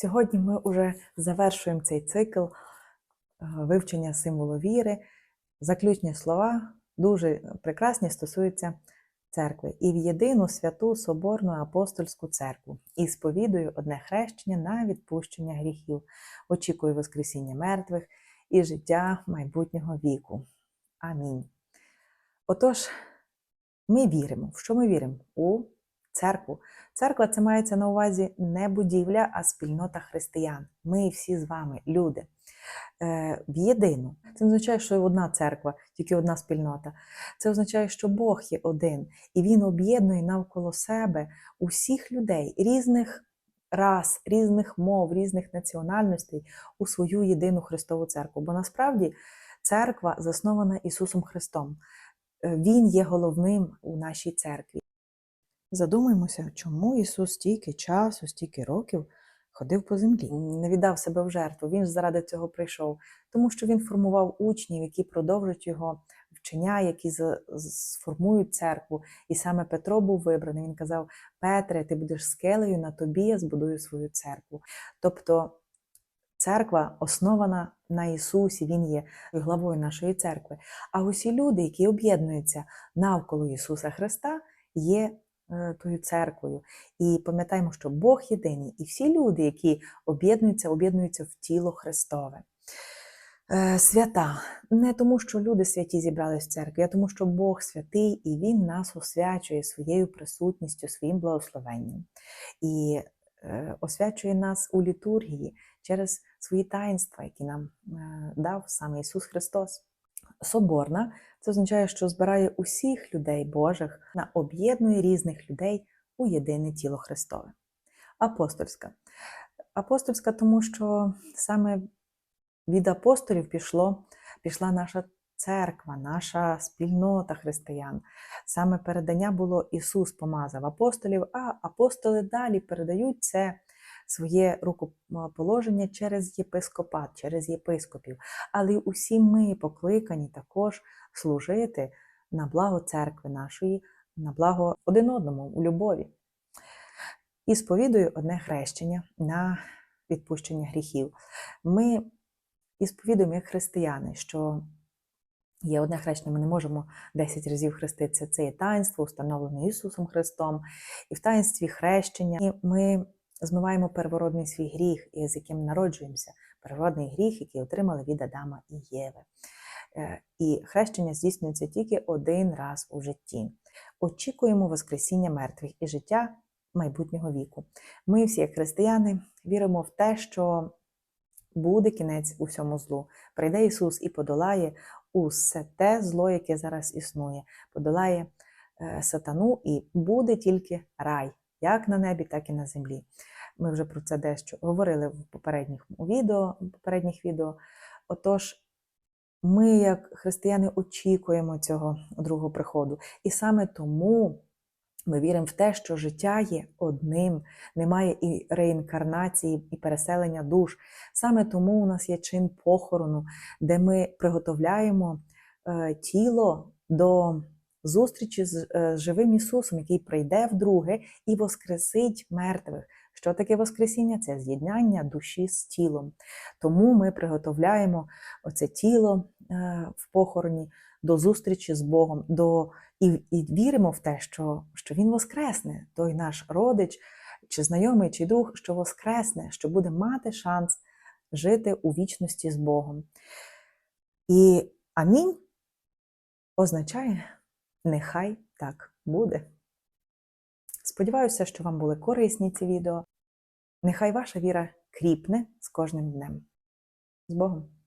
Сьогодні ми вже завершуємо цей цикл е, вивчення символу віри. Заключні слова дуже прекрасні стосуються церкви. І в єдину святу Соборну апостольську церкву. І сповідую одне хрещення на відпущення гріхів. Очікую Воскресіння мертвих і життя майбутнього віку. Амінь. Отож, ми віримо. В що ми віримо? У церкву. Церква це мається на увазі не будівля, а спільнота християн. Ми всі з вами, люди. Е, в єдину. Це не означає, що одна церква, тільки одна спільнота. Це означає, що Бог є один, і Він об'єднує навколо себе усіх людей різних рас, різних мов, різних національностей у свою єдину Христову церкву. Бо насправді церква заснована Ісусом Христом. Е, Він є головним у нашій церкві. Задумаймося, чому Ісус стільки часу, стільки років ходив по землі. Не віддав себе в жертву. Він ж заради цього прийшов, тому що він формував учнів, які продовжують його вчення, які сформують церкву. І саме Петро був вибраний. Він казав: Петре, ти будеш скелею, на тобі я збудую свою церкву. Тобто церква основана на Ісусі, Він є главою нашої церкви. А усі люди, які об'єднуються навколо Ісуса Христа, є тою церквою. І пам'ятаємо, що Бог єдиний, і всі люди, які об'єднуються, об'єднуються в тіло Христове. Е, Свята не тому, що люди святі зібрались в церкві, а тому, що Бог святий і Він нас освячує своєю присутністю, своїм благословенням. І е, освячує нас у літургії через свої таїнства, які нам е, дав саме Ісус Христос. Соборна це означає, що збирає усіх людей Божих, на об'єднує різних людей у єдине тіло Христове. Апостольська. Апостольська, тому що саме від апостолів пішло, пішла наша церква, наша спільнота християн. Саме передання було Ісус помазав апостолів, а апостоли далі передають це своє рукоположення через єпископат, через єпископів. Але усі ми покликані також служити на благо церкви нашої, на благо один одному у любові. І сповідую одне хрещення на відпущення гріхів. Ми і сповідуємо як християни, що є одне хрещення, ми не можемо 10 разів хреститися. Це є таїнство, установлене Ісусом Христом. І в таїнстві хрещення ми змиваємо первородний свій гріх, з яким народжуємося. Первородний гріх, який отримали від Адама і Єви. Е, І хрещення здійснюється тільки один раз у житті. Очікуємо Воскресіння мертвих і життя майбутнього віку. Ми, всі як християни, віримо в те, що буде кінець усьому злу. Прийде Ісус і подолає усе те зло, яке зараз існує, подолає е, сатану, і буде тільки рай, як на небі, так і на землі. Ми вже про це дещо говорили в попередніх відео. Попередніх відео. Отож, ми, як християни, очікуємо цього другого приходу. І саме тому ми віримо в те, що життя є одним, немає і реінкарнації, і переселення душ. Саме тому у нас є чин похорону, де ми приготовляємо е, тіло до зустрічі з е, живим Ісусом, який прийде вдруге і воскресить мертвих. Що таке Воскресіння? Це з'єднання душі з тілом. Тому ми приготовляємо оце тіло е, в похороні до зустрічі з Богом, до, і, і віримо в те, що, що Він воскресне, той наш родич, чи знайомий, чи друг, що воскресне, що буде мати шанс жити у вічності з Богом. І амінь означає нехай так буде. Сподіваюся, що вам були корисні ці відео. Нехай ваша віра кріпне з кожним днем. З Богом!